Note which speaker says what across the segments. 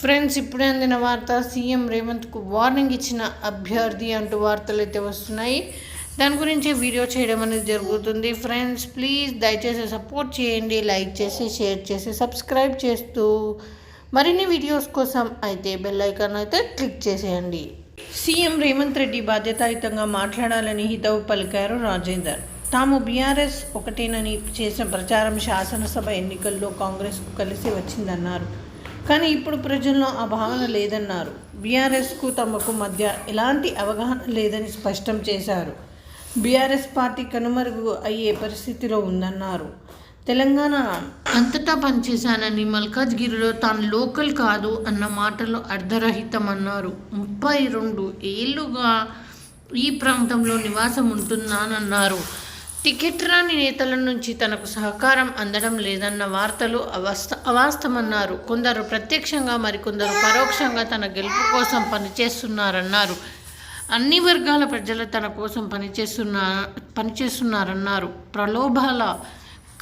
Speaker 1: Friends ఇప్పుడే అందిన వార్త సీఎం రేవంత్కు వార్నింగ్ ఇచ్చిన అభ్యర్థి అంటూ వార్తలు అయితే వస్తున్నాయి. దాని గురించి వీడియో చేయడం అనేది జరుగుతుంది. ఫ్రెండ్స్ ప్లీజ్ దయచేసి సపోర్ట్ చేయండి. లైక్ చేసి షేర్ చేసి సబ్స్క్రైబ్ చేస్తూ మరిన్ని వీడియోస్ కోసం అయితే బెల్ ఐకాన్ అయితే క్లిక్ చేసేయండి. సీఎం రేవంత్ రెడ్డి బాధ్యతాయుతంగా మాట్లాడాలని హితవు పలికారు రాజేందర్. తాము బీఆర్ఎస్ ఒకటేనని చేసిన ప్రచారం శాసనసభ ఎన్నికల్లో కాంగ్రెస్కు కలిసి వచ్చిందన్నారు. కానీ ఇప్పుడు ప్రజల్లో ఆ భావన లేదన్నారు. బీఆర్ఎస్కు తమకు మధ్య ఎలాంటి అవగాహన లేదని స్పష్టం చేశారు. బీఆర్ఎస్ పార్టీ కనుమరుగు అయ్యే పరిస్థితిలో ఉందన్నారు. తెలంగాణ అంతటా పనిచేశానని మల్కాజ్గిరిలో తాను లోకల్ కాదు అన్న మాటలు అర్ధరహితమన్నారు. ముప్పై రెండు ఏళ్ళుగా ఈ ప్రాంతంలో నివాసం ఉంటున్నానన్నారు. టికెట్ రాని నేతల నుంచి తనకు సహకారం అందడం లేదన్న వార్తలు అవాస్త అవాస్తమన్నారు. కొందరు ప్రత్యక్షంగా మరికొందరు పరోక్షంగా తన గెలుపు కోసం పనిచేస్తున్నారన్నారు. అన్ని వర్గాల ప్రజలు తన కోసం పనిచేస్తున్న పనిచేస్తున్నారన్నారు. ప్రలోభాల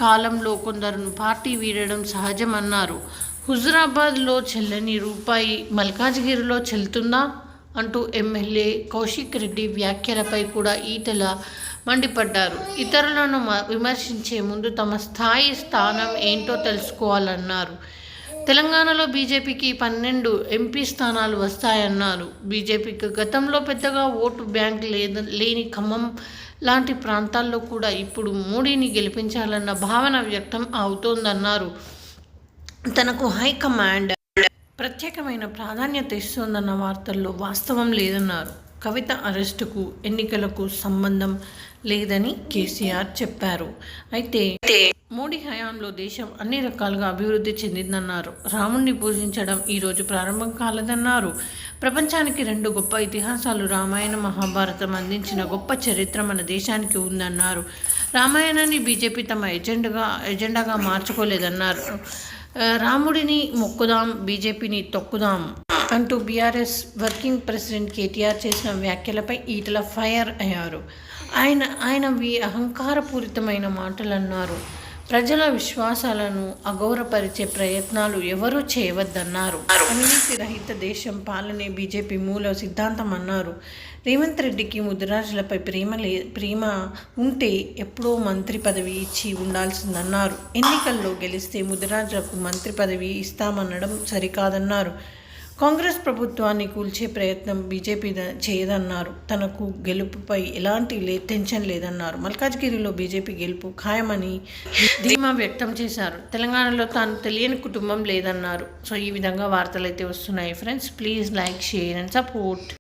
Speaker 1: కాలంలో కొందరు పార్టీ వీడడం సహజమన్నారు. హుజురాబాద్లో చెల్లని రూపాయి మల్కాజ్గిరిలో చెల్లుతుందా? అంటూ ఎమ్మెల్యే కౌశిక్ రెడ్డి వ్యాఖ్యలపై కూడా ఈటల మండిపడ్డారు. ఇతరులను మ- విమర్శించే ముందు తమ స్థాయి స్థానం ఏంటో తెలుసుకోవాలన్నారు. తెలంగాణలో బీజేపీకి పన్నెండు ఎంపీ స్థానాలు వస్తాయన్నారు. బీజేపీకి గతంలో పెద్దగా ఓటు బ్యాంక్ లేద లేని ఖమ్మం లాంటి ప్రాంతాల్లో కూడా ఇప్పుడు మోడీని గెలిపించాలన్న భావన వ్యక్తం అవుతోందన్నారు. తనకు హైకమాండ్ ప్రత్యేకమైన ప్రాధాన్యత ఇస్తోందన్న వార్తల్లో వాస్తవం లేదన్నారు. కవిత అరెస్టుకు ఎన్నికలకు సంబంధం లేదని కేసీఆర్ చెప్పారు. అయితే మోడీ హయాంలో దేశం అన్ని రకాలుగా అభివృద్ధి చెందిందన్నారు. రాముణ్ణి పూజించడం ఈరోజు ప్రారంభం కాలేదన్నారు. ప్రపంచానికి రెండు గొప్ప ఇతిహాసాలు రామాయణ మహాభారతం అందించిన గొప్ప చరిత్ర మన దేశానికి ఉందన్నారు. రామాయణాన్ని బీజేపీ తమ ఎజెండాగా ఎజెండాగా మార్చుకోలేదన్నారు. రాముడిని మొక్కుదాం బీజేపీని తొక్కుదాం అంటూ బీఆర్ఎస్ వర్కింగ్ ప్రెసిడెంట్ కేటీఆర్ చేసిన వ్యాఖ్యలపై ఈటల ఫైర్ అయ్యారు. ఆయన ఆయన వి అహంకారపూరితమైన మాటలు అన్నారు ప్రజల విశ్వాసాలను అగౌరపరిచే ప్రయత్నాలు ఎవరూ చేయవద్దన్నారు. అవినీతి రహిత దేశం పాలనే బీజేపీ మూల సిద్ధాంతం అన్నారు. రేవంత్ రెడ్డికి ముదిరాజులపై ప్రేమ లే ప్రేమ ఉంటే ఎప్పుడో మంత్రి పదవి ఇచ్చి ఉండాల్సిందన్నారు. ఎన్నికల్లో గెలిస్తే ముదిరాజులకు మంత్రి పదవి ఇస్తామనడం సరికాదన్నారు. కాంగ్రెస్ ప్రభుత్వాన్ని కూల్చే ప్రయత్నం బీజేపీ చేయదన్నారు. తనకు గెలుపుపై ఎలాంటి లే టెన్షన్ లేదన్నారు. మల్కాజ్గిరిలో బీజేపీ గెలుపు ఖాయమని ధీమా వ్యక్తం చేశారు. తెలంగాణలో తాను తెలియని కుటుంబం లేదన్నారు. సో ఈ విధంగా వార్తలు అయితే వస్తున్నాయి. Friends please like share and support.